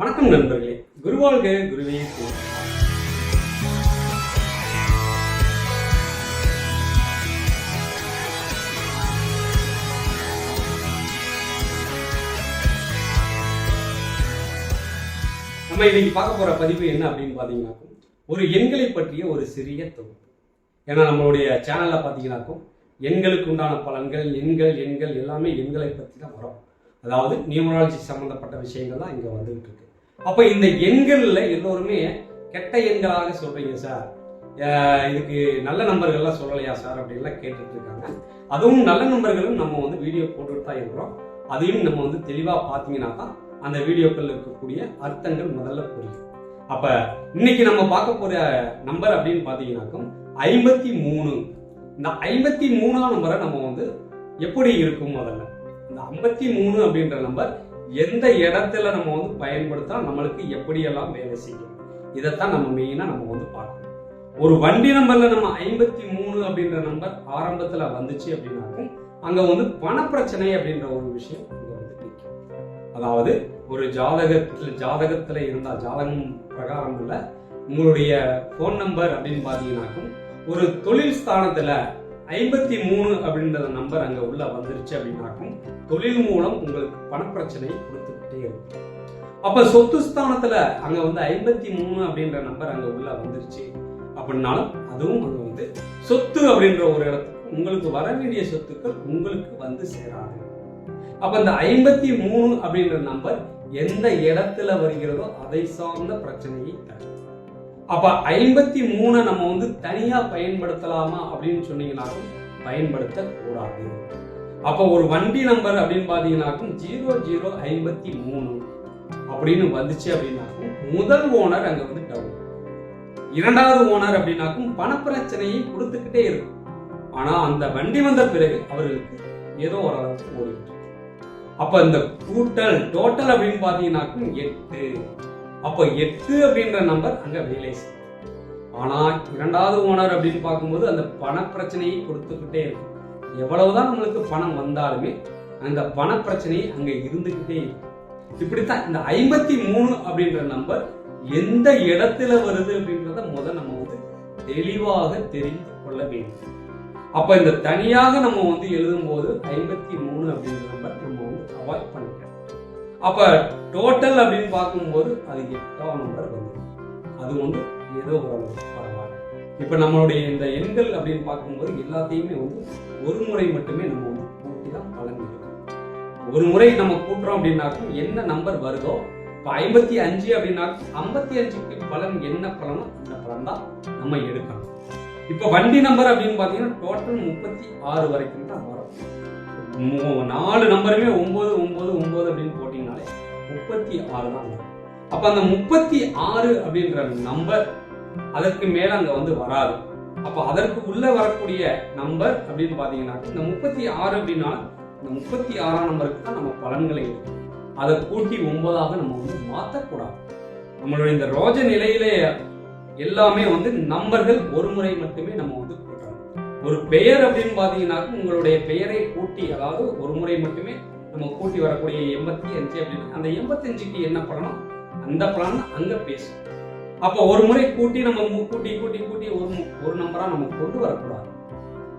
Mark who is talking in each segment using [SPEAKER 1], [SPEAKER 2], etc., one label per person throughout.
[SPEAKER 1] வணக்கம் நண்பர்களே. குருவாழ்க குருவே நம்ம இன்னைக்கு பார்க்க போற பதிவு என்ன அப்படின்னு பார்த்தீங்கன்னாக்கும் ஒரு எண்களை பற்றிய ஒரு சிறிய தொகுப்பு. ஏன்னா நம்மளுடைய சேனல்ல பார்த்தீங்கன்னாக்கும் எண்களுக்கு உண்டான பலன்கள் எண்கள் எண்கள் எல்லாமே எண்களை பற்றி தான் வரும். அதாவது நியூமராலஜி சம்மந்தப்பட்ட விஷயங்கள் தான் இங்கே வந்துகிட்டு இருக்கு. அப்ப இந்த எண்கள்ல எல்லோருமே கெட்ட எண்களாக சொல்றீங்க சார். அஹ் இதுக்கு நல்ல நம்பர்கள்லாம் சொல்லலையா சார் அப்படின்லாம் கேட்டுட்டு இருக்காங்க அதுவும் நல்ல நம்பர்களும் நம்ம வந்து வீடியோ போட்டுட்டு தான் இருக்கிறோம். அதையும் நம்ம வந்து தெளிவா பார்த்தீங்கன்னா தான் அந்த வீடியோக்கள் இருக்கக்கூடிய அர்த்தங்கள் முதல்ல புரியும். அப்ப இன்னைக்கு நம்ம பார்க்க போற நம்பர் அப்படின்னு பார்த்தீங்கன்னாக்கும் ஐம்பத்தி மூணு. இந்த ஐம்பத்தி மூணாம் நம்பரை நம்ம வந்து எப்படி இருக்கும் முதல்ல? இந்த ஐம்பத்தி மூணு அப்படின்ற நம்பர் எந்த இடத்துல நம்ம வந்து பயன்படுத்தா நம்மளுக்கு எப்படியெல்லாம் வேலை செய்யும்? இதைத்தான் நம்ம மெயினாக நம்ம வந்து பார்க்கணும். ஒரு வண்டி நம்பர்ல நம்ம ஐம்பத்தி மூணு அப்படின்ற நம்பர் ஆரம்பத்துல வந்துச்சு அப்படின்னாக்கும் அங்க வந்து பணப்பிரச்சனை அப்படின்ற ஒரு விஷயம் வந்து நிற்கும். அதாவது ஒரு ஜாதகத்துல ஜாதகத்துல இருந்தால் ஜாதகம் பிரகாரம் இல்ல உங்களுடைய ஃபோன் நம்பர் அப்படின்னு பாத்தீங்கன்னாக்கும் ஒரு தொழில் ஸ்தானத்துல ஐம்பத்தி மூணு அப்படின்ற நம்பர் அங்க உள்ள வந்துருச்சு அப்படின்னாக்கும் தொழில் மூலம் உங்களுக்கு பணப்பிரச்சனை கொடுத்துக்கிட்டே இருக்கும். அப்ப சொத்து ஸ்தானத்துல அங்க வந்து ஐம்பத்தி மூணு அப்படின்ற நம்பர் அங்க உள்ள வந்துருச்சு அப்படின்னாலும் அதுவும் அங்க வந்து சொத்து அப்படின்ற ஒரு இடத்துக்கு உங்களுக்கு வர வேண்டிய சொத்துக்கள் உங்களுக்கு வந்து சேராது. அப்ப இந்த ஐம்பத்தி மூணு அப்படின்ற நம்பர் எந்த இடத்துல வருகிறதோ அதை சார்ந்த பிரச்சனையை தரும். அப்ப ஐம்பத்தி மூணை நம்ம வந்து தனியா பயன்படுத்தலாமா அப்படின்னு சொன்னீங்கன்னாக்கும் பயன்படுத்த கூடாது அப்ப ஒரு வண்டி நம்பர் அப்படின்னு பாத்தீங்கன்னாக்கும் ஜீரோ ஜீரோ ஐம்பத்தி மூணு அப்படின்னு வந்துச்சு அப்படின்னாக்கும் முதல் ஓனர் அங்க வந்து டவுன் இரண்டாவது ஓனர் அப்படின்னாக்கும் பணப்பிரச்சனையை கொடுத்துக்கிட்டே இருக்கும். ஆனா அந்த வண்டி வந்த பிறகு அவர்களுக்கு ஏதோ ஓரளவுக்கு ஓடிட்டு அப்ப இந்த கூட்டல் டோட்டல் அப்படின்னு பாத்தீங்கன்னாக்கும் எட்டு. அப்ப எட்டு அப்படின்ற நம்பர் அங்க வேலை செய்யும் ஆனா இரண்டாவது ஓனர் அப்படின்னு பார்க்கும்போது அந்த பண பிரச்சனையை கொடுத்துக்கிட்டே இருக்கும். எவ்வளவுதான் நம்மளுக்கு பணம் வந்தாலுமே அந்த பண பிரச்சனை அங்க இருந்துகிட்டே இருக்கும். இப்படித்தான் இந்த ஐம்பத்தி மூணு அப்படின்ற நம்பர் எந்த இடத்துல வருது அப்படின்றத முதல் நம்ம வந்து தெளிவாக தெரிந்து கொள்ள வேண்டும். அப்ப இந்த தனியாக நம்ம வந்து எழுதும் போது ஐம்பத்தி மூணு அப்படின்ற நம்பர் நம்ம வந்து அவாய்ட் பண்ணிக்கலாம். அப்ப டோட்டல் அப்படின்னு பார்க்கும்போது அது எட்டாம் நம்பர் வருது அது வந்து ஏதோ ஒரு பரவாயில்ல. இப்ப நம்மளுடைய இந்த எண்கள் அப்படின்னு பார்க்கும்போது எல்லாத்தையுமே வந்து ஒரு முறை மட்டுமே நம்ம வந்து கூட்டி தான் பலன் ஒரு முறை நம்ம கூட்டுறோம் அப்படின்னாக்கும் என்ன நம்பர் வருதோ இப்போ ஐம்பத்தி அஞ்சு அப்படின்னாக்கும் ஐம்பத்தி அஞ்சுக்கு பலன் என்ன பலனோ அந்த பலன் தான் நம்ம எடுக்கணும். இப்போ வண்டி நம்பர் அப்படின்னு பார்த்தீங்கன்னா டோட்டல் முப்பத்தி ஆறு வரைக்கும் தான் வரும். நாலு நம்பருமே ஒன்பது ஒன்பது ஒன்பது அப்படின்னு போட்டீங்கனாலே முப்பத்தி ஆறு தான் அப்ப அந்த முப்பத்தி ஆறு அப்படின்ற நம்பர் அதற்கு மேல அங்க வந்து வராது. அப்ப அதற்கு உள்ள வரக்கூடிய நம்பர் அப்படின்னு பாத்தீங்கன்னா இந்த முப்பத்தி ஆறு அப்படின்னா இந்த முப்பத்தி ஆறாம் நம்பருக்கு தான் நம்ம பலன்களை அதை கூட்டி ஒன்பதாக நம்ம வந்து மாற்றக்கூடாது நம்மளுடைய இந்த ரோஜ நிலையிலே எல்லாமே வந்து நம்பர்கள் ஒரு முறை மட்டுமே நம்ம வந்து ஒரு பெயர் அப்படின்னு பார்த்தீங்கன்னாக்கா உங்களுடைய பெயரை கூட்டி அதாவது ஒரு முறை மட்டுமே நம்ம கூட்டி வரக்கூடிய எண்பத்தி அஞ்சு அப்படின்னு அந்த எண்பத்தி அஞ்சுக்கு என்ன பலனோ அந்த பலன் அங்க பேசும் அப்போ ஒரு முறை கூட்டி நம்ம கூட்டி கூட்டி கூட்டி ஒரு மு- ஒரு நம்பரா நம்ம கொண்டு வரக்கூடாது.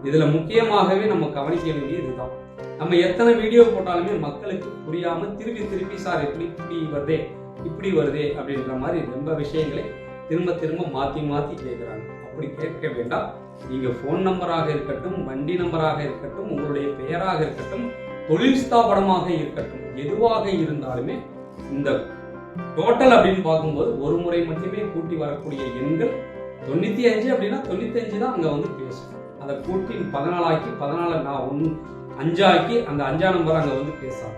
[SPEAKER 1] இதுல முக்கியமாகவே நம்ம கவனிக்க வேண்டியதுதான் நம்ம எத்தனை வீடியோ போட்டாலுமே மக்களுக்கு புரியாம திருப்பி திருப்பி சார் எப்படி இப்படி வருதே இப்படி வருதே அப்படின்ற மாதிரி ரொம்ப விஷயங்களை திரும்ப திரும்ப மாத்தி மாத்தி கேட்குறாங்க அப்படி கேட்க வேண்டாம். நீங்க ஃபோன் நம்பராக இருக்கட்டும் வண்டி நம்பராக இருக்கட்டும் உங்களுடைய பெயராக இருக்கட்டும் தொழில் ஸ்தாபனமாக இருக்கட்டும் எதுவாக இருந்தாலுமே இந்த டோட்டல் அப்படின்னு பார்க்கும்போது ஒரு முறை மட்டுமே கூட்டி வரக்கூடிய எண்கள் தொண்ணூத்தி அஞ்சு அப்படின்னா தொண்ணூத்தி அஞ்சு தான் அங்க வந்து பேசும். அதை கூட்டி பதினாலாக்கி பதினாலு நான் ஒன்று அஞ்சாக்கி அந்த அஞ்சா நம்பர் அங்க வந்து பேசலாம்.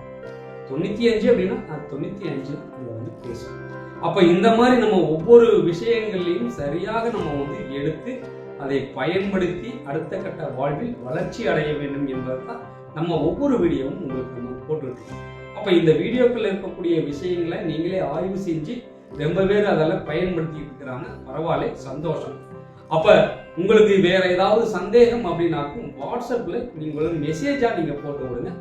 [SPEAKER 1] தொண்ணூத்தி அஞ்சு அப்படின்னா நான் தொண்ணூத்தி அஞ்சு அங்கே அங்க வந்து பேசுவேன் அப்ப இந்த மாதிரி நம்ம ஒவ்வொரு விஷயங்கள்லையும் சரியாக நம்ம வந்து எடுத்து அதை பயன்படுத்தி அடுத்த கட்ட வாழ்வில் வளர்ச்சி அடைய வேண்டும் என்பதுதான் நம்ம ஒவ்வொரு வீடியோவும் உங்களுக்கு நம்ம போட்டுருக்கோம். அப்ப இந்த வீடியோக்கள் இருக்கக்கூடிய விஷயங்களை நீங்களே ஆய்வு செஞ்சு ரொம்ப பேர் அதெல்லாம் பயன்படுத்தி இருக்கிறாங்க. பரவாயில்ல சந்தோஷம். அப்ப உங்களுக்கு வேற ஏதாவது சந்தேகம் அப்படின்னாக்கும் வாட்ஸ்அப்ல நீங்கள் மெசேஜா நீங்க போட்டு விடுங்க.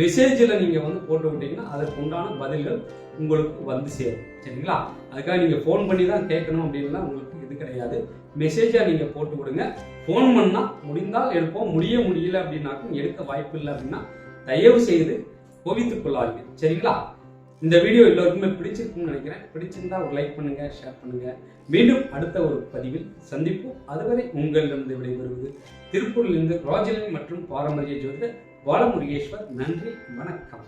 [SPEAKER 1] மெசேஜில் நீங்கள் வந்து போட்டு விட்டீங்கன்னா அதற்கு உண்டான பதில்கள் உங்களுக்கு வந்து சேரும். சரிங்களா? அதுக்காக நீங்கள் ஃபோன் பண்ணி தான் கேட்கணும் அப்படின்லாம் உங்களுக்கு இது கிடையாது. மெசேஜாக நீங்கள் போட்டு விடுங்க. ஃபோன் பண்ணால் முடிந்தால் எடுப்போம். முடிய முடியல அப்படின்னாக்கும் எடுக்க வாய்ப்பு இல்லை அப்படின்னா தயவு செய்து கோவித்துக் கொள்ளாதீங்க. சரிங்களா? இந்த வீடியோ எல்லோருக்குமே பிடிச்சிருக்கும்னு நினைக்கிறேன். பிடிச்சிருந்தா ஒரு லைக் பண்ணுங்க ஷேர் பண்ணுங்க. மீண்டும் அடுத்த ஒரு பதிவில் சந்திப்போம். அதுவரை உங்களிடமிருந்து விடைபெறுவது திருப்பூரிலிருந்து ராஜலின் மற்றும் பாரம்பரிய ஜோதிட பாலமுருகேஸ்வர் நன்றி வணக்கம்.